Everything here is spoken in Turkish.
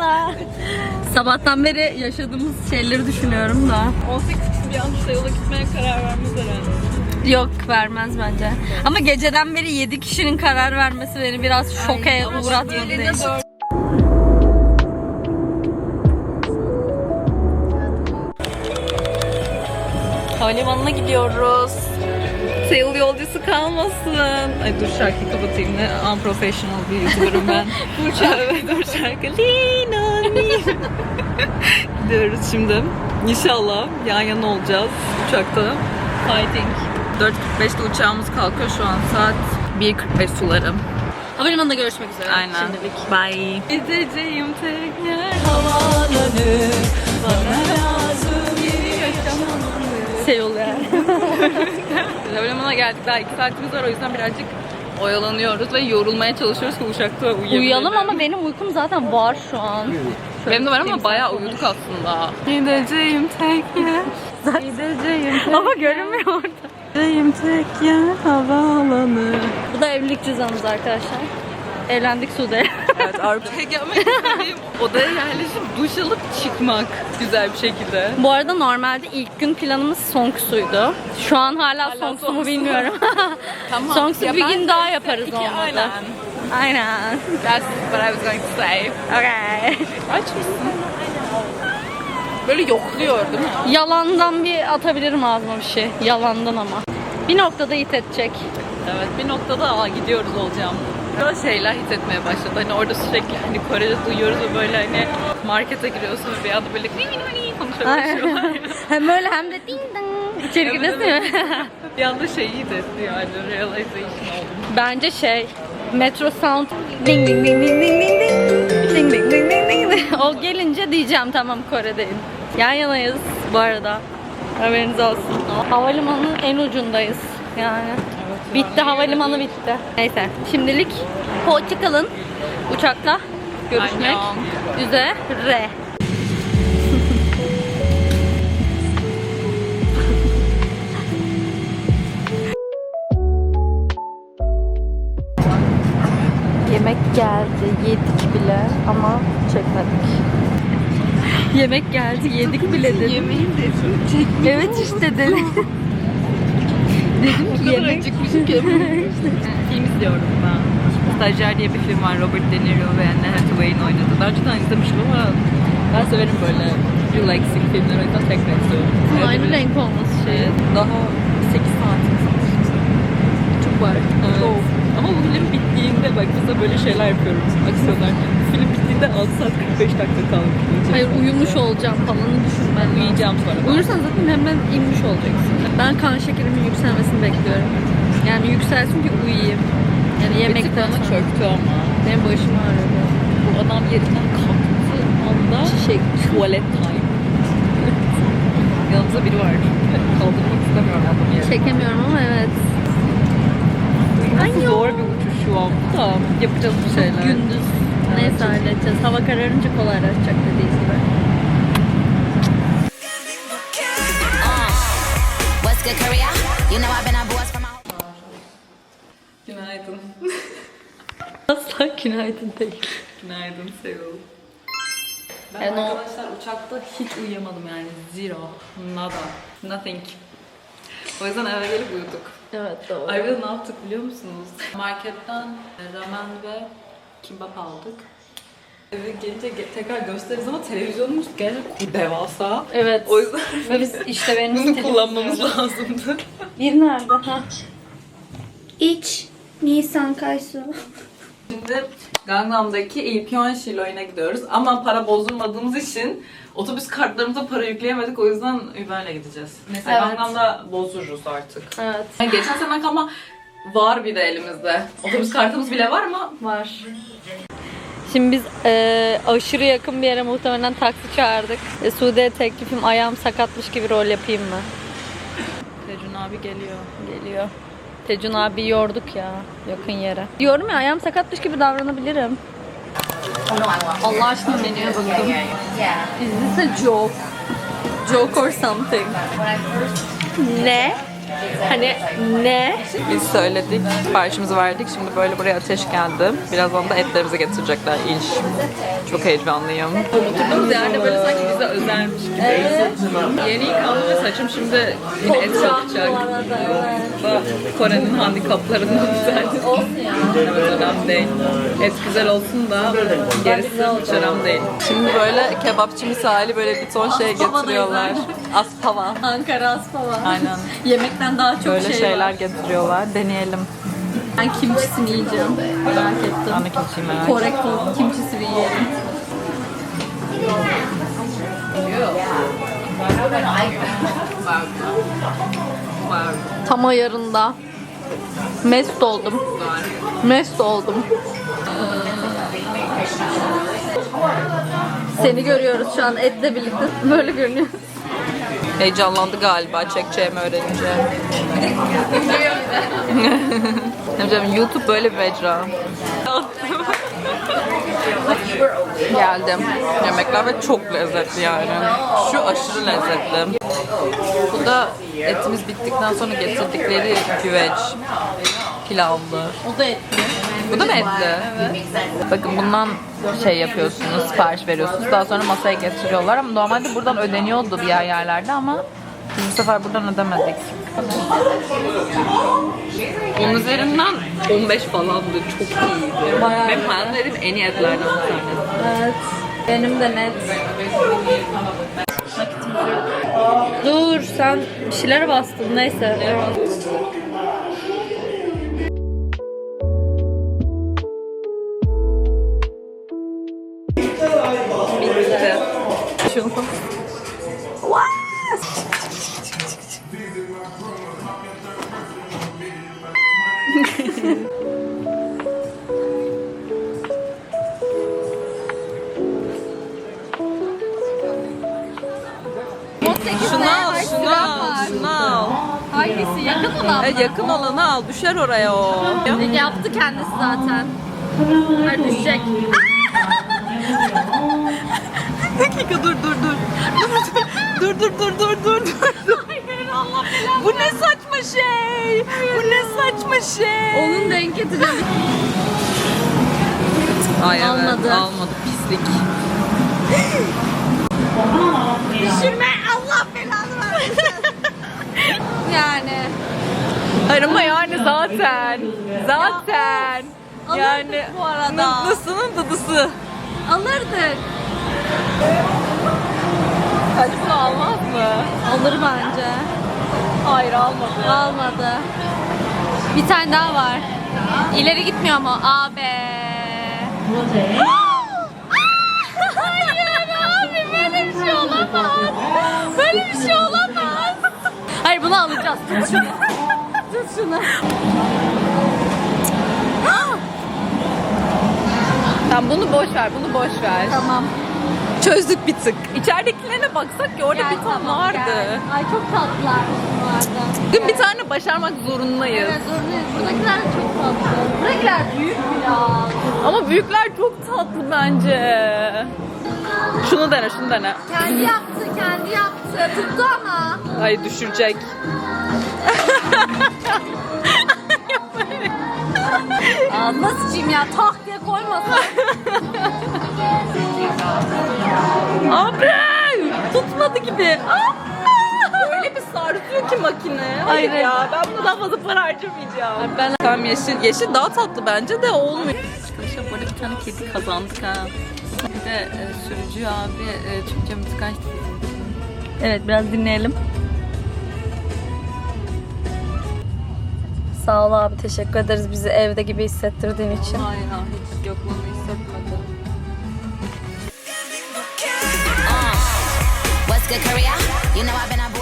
Allah. Sabahtan beri yaşadığımız şeyleri düşünüyorum da. 18 kişi bir anda yola gitmeye karar vermez herhalde. Yok vermez bence. Ama geceden beri 7 kişinin karar vermesi beni biraz şoke uğratmadı. Havalimanına gidiyoruz. Seul yolcusu kalmasın. Ay dur şarkıyı kapatayım ne unprofessional bir youtuberım ben. dur şarkı. dur şarkı. Me. Gidiyoruz şimdi. İnşallah yan yana olacağız uçakta. Fighting. 4.45'te uçağımız kalkıyor şu an saat 1.45 sularım. Havalimanında görüşmek üzere. Aynen. Şimdilik. Bye. Gideceğim tekrar. Seul yani. Havalimanına geldik daha 2 saatimiz var o yüzden birazcık oyalanıyoruz ve yorulmaya çalışıyoruz ki uçakta uyuyabilirim. Uyuyalım ama benim uykum zaten var şu an. Benim de var ama bayağı uyuduk aslında. Gideceğim tek yer. Gideceğim tek Ama görünmüyor orada. Gideceğim tek yer havaalanı. Bu da evlilik cüzdanımız arkadaşlar. Evlendik Sude. Evet Avrupa'ya gelmek istediğim odaya yerleşip duş alıp çıkmak güzel bir şekilde. Bu arada normalde ilk gün planımız Songsu'ydu. Şu an hala, Hala Songsu mu bilmiyorum. Tamam. Songsu bir gün daha yaparız iki- olmadı. Aynen. Aynen. That's what I was going to say. Okay. Aç mısın? Böyle yokluyor değil mi? Yalandan bir atabilirim ağzıma bir şey. Yalandan ama. Bir noktada it edecek. Evet bir noktada aa gidiyoruz olacağım. Böyle şeyler hissetmeye başladı. Hani orada sürekli hani Korece duyuyoruz ve böyle hani markete giriyorsun ve bir anda böyle konuşuyorlar. hem böyle hem de ding dong. İçeri giriyorsun mi? bir anda şeyi hissetti yani realization oldu. Bence şey Metro Sound ding ding ding ding ding ding ding ding ding ding ding ding ding. O gelince diyeceğim tamam Kore'deyim. Yan yanayız bu arada. Haberiniz olsun. Havalimanının en ucundayız yani. Bitti havalimanı bitti. Neyse şimdilik hoşçakalın. Uçakla görüşmek üzere. Yemek geldi, yedik bile ama çekmedik. Yemek geldi, yedik bile dedim. Yemeğin desin. Evet işte dedim. dedim ki yemek. acıkmışım ki. film izliyorum ben. Stajyer diye bir film var. Robert De Niro ve Anne Hathaway'in oynadığı. Daha önceden izlemiştim ama ben severim böyle relaxing filmleri. O yüzden tekrar izliyorum. Aynı Evet. renk olması şey. Daha 8 saatimiz var. Çok var. Evet. Ama bu film bittiğinde bak mesela böyle şeyler yapıyorum. Aksiyonlar. Bittiğinde 6 saat 45 dakika kalmış. Hayır uyumuş olacağım falan düşün ben. Uyuyacağım sonra. Uyursan zaten hemen inmiş olacaksın. Ben kan şekerimin yükselmesini bekliyorum. Yani yükselsin ki uyuyayım. Yani yemekten sonra. çöktü ama. Benim başım ağrıyor. Bu adam yerinden kalktığı anda Şey, tuvalet time. Yanımızda biri var. Kaldırmak istemiyorum adamı yerine. çekemiyorum ama evet. Nasıl zor bir uçuş şu an. Da yapacağız bir şeyler. Gündüz. Neyse halledeceğiz. Hava kararınca kolaylaşacak dediğiniz gibi. What's good, Korea? You know I've been a boss from my Günaydın. Asla günaydın değil. Günaydın Seul. Ben Yani o- arkadaşlar uçakta hiç uyuyamadım yani. Zero. Nada. Nothing. O yüzden eve gelip uyuduk. Evet doğru. Ayrıca ne yaptık biliyor musunuz? Marketten ramen ve kimbap aldık. Eve gelince ge- tekrar gösteririz ama televizyonumuz gerçekten devasa. Evet. O yüzden Ve biz işte benim bunu kullanmamız lazımdı. Bir nerede? Ha. İç. Nisan Kaysu. Şimdi Gangnam'daki İlpyon Shilo'ya gidiyoruz ama para bozulmadığımız için otobüs kartlarımıza para yükleyemedik o yüzden Uber'le gideceğiz. Neyse Evet. Gangnam'da bozdururuz artık. Evet. Yani geçen seneden kalma var bir de elimizde. Otobüs kartımız bile var ama Var. Şimdi biz e, aşırı yakın bir yere muhtemelen taksi çağırdık. E, Sude'ye teklifim ayağım sakatmış gibi rol yapayım mı? Tecrün abi geliyor. Geliyor. Tecun abi yorduk ya yakın yere. Diyorum ya ayağım sakatmış gibi davranabilirim. Allah aşkına menüye bakın. Is this a joke? Joke or something? Ne? Hani ne? Biz söyledik, siparişimizi verdik. Şimdi böyle buraya ateş geldi. Birazdan da etlerimizi getirecekler. İnş. Çok heyecanlıyım. Oturduğumuz yerde böyle sanki bize özelmiş gibi. Yeni yıkandı ve saçım şimdi yine et kokacak. Da Kore'nin handikaplarından tanesi. Olsun ya. Evet önemli değil. Et güzel olsun da gerisi hiç önemli değil. Şimdi böyle kebapçı misali böyle bir ton şey getiriyorlar. Aspava. Ankara Aspava. Aynen. Yemekten daha çok Böyle şey şeyler var. getiriyorlar. Deneyelim. Ben kimçisini yiyeceğim. Merak ettim. Ben de kimçiyim merak Kore kol kimçisini yiyelim. Tam ayarında. Mest oldum. Mest oldum. Seni görüyoruz şu an etle birlikte. Böyle görünüyor. Heyecanlandı galiba çekeceğimi öğrenince. Hocam YouTube böyle bir mecra. Geldim. Yemekler ve çok lezzetli yani. Şu aşırı lezzetli. Bu da etimiz bittikten sonra getirdikleri güveç. Pilavlı. O da etli. Bu da mı etli? Bakın bundan şey yapıyorsunuz, sipariş veriyorsunuz. Daha sonra masaya getiriyorlar ama normalde buradan ödeniyordu diğer yerlerde ama biz bu sefer buradan ödemedik. Onun üzerinden 15 falandı. Çok iyiydi. Bayağı Benim hayatımda yediğim en iyi etlerden bir tanesi. Evet. Benim de net. Dur sen bir şeylere bastın neyse. Hangisi? Yakın olan E, yakın olanı al, düşer oraya o. Yaptı kendisi zaten. Hayır düşecek. dakika dur dur dur. dur dur dur dur dur dur. Bu ne saçma şey? Bu ne saçma şey? Onun denk getireceğim. Ay evet, Almadı. almadı. Pislik. Hayır ama yani zaten. Zaten. Alırdık Yani bu arada. Nasılın dadısı? Alırdık. Bunu almaz mı? Alır bence. Hayır almadı. Almadı. Bir tane daha var. İleri gitmiyor mu? Abi. Hayır abi böyle bir şey olamaz. Böyle bir şey olamaz. Hayır bunu alacağız. Tut şunu. Tamam bunu boş ver, bunu boş ver. Tamam. Çözdük bir tık. İçeridekilerine baksak ki orada Gel, bir ton tamam, vardı. gel. Ay çok tatlılar bunlardan. Bugün bir tane başarmak zorundayız. Evet zorundayız. Buradakiler de çok tatlı. Buradakiler büyük biraz. Ama büyükler çok tatlı bence. Şunu dene, şunu dene. Kendi yaptı, kendi yaptı. Tuttu ama. Ay düşürecek. Ağzına sıçayım ya. Tak diye koymasın. Abi! Tutmadı gibi. Aa! Öyle bir sarsıyor ki makine. Hayır Hayır. ya ben buna daha fazla para harcamayacağım. Ben Tamam yeşil, yeşil daha tatlı bence de olmuyor. Arkadaşlar böyle bir tane kedi kazandık ha. De e, sürücü abi e, Türkçe müzik açtı. Evet biraz dinleyelim. Sağ ol abi teşekkür ederiz bizi evde gibi hissettirdiğin için. Hayır ha, hiç yokluğunu hissetmedim. What's good, Korea? You know I've been a